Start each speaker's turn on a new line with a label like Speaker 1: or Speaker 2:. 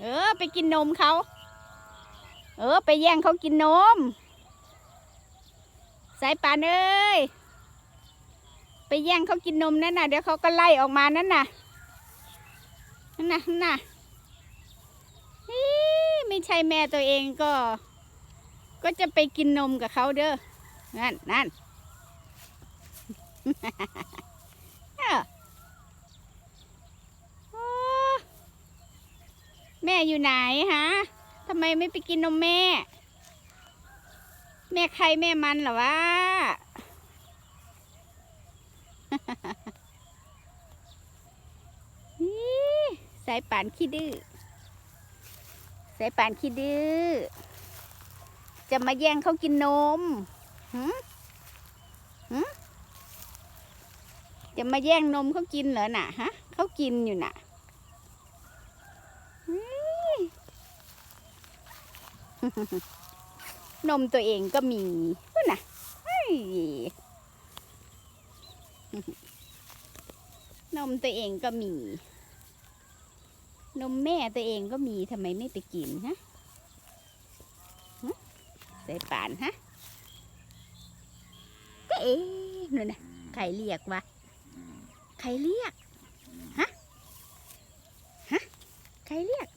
Speaker 1: เออ ไปกินนมเขา เออ ไปแย่งเขากินนม สายป่านเอ้ย ไปแย่งเขากินนมนั่นน่ะ เดี๋ยวเขาก็ไล่ออกมานั่นน่ะ นั่นน่ะนั่นน่ะไม่ใช่แม่ตัวเองก็ ก็จะไปกินนมกับเขาเด้อ นั่นนั่น เออโอ้แม่ อยู่ไหนฮะทำไมไม่ไปกินนมแม่ แม่ใครแม่มันเหรอวะนี่สายป่านขี้ดื้อสายป่านขี้ดื้อจะมาแย่งเขากินนมหืหืจะมาแย่งนมเขากินเหรอน่ะฮะเขากินอยู่น่ะอื้อ นมตัวเองก็มีนู่นน่ะนมตัวเองก็มี นมแม่ตัวเองก็มีทำไมไม่ไปกินฮะใส่ป่านฮะก็เอ๊นู่นนะใครเรียกวะใครเรียกฮะฮะใครเรียก